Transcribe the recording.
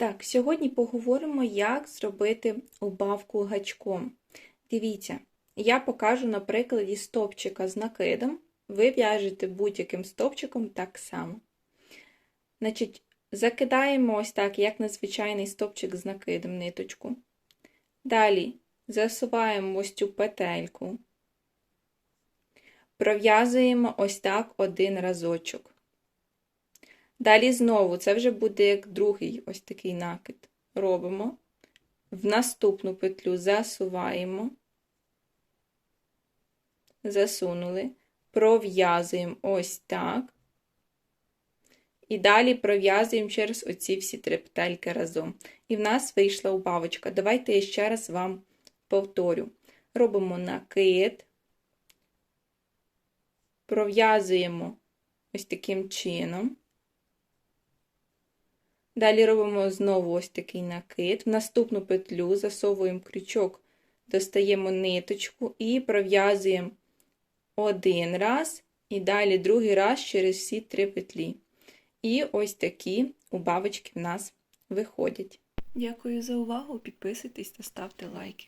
Так, сьогодні поговоримо, як зробити убавку гачком. Дивіться, я покажу на прикладі стопчика з накидом. Ви в'яжете будь-яким стопчиком так само. Значить, закидаємо ось так, як на звичайний стопчик з накидом ниточку. Далі засуваємо ось цю петельку. Пров'язуємо ось так один разочок. Далі знову, це вже буде як другий ось такий накид. Робимо. В наступну петлю засуваємо, засунули, пров'язуємо ось так. І далі пров'язуємо через оці всі три петельки разом. І в нас вийшла убавочка. Давайте я ще раз вам повторю. Робимо накид, пров'язуємо ось таким чином. Далі робимо знову ось такий накид. В наступну петлю засовуємо крючок, достаємо ниточку і пров'язуємо один раз, і далі другий раз через всі три петлі. І ось такі убавочки в нас виходять. Дякую за увагу, підписуйтесь та ставте лайки.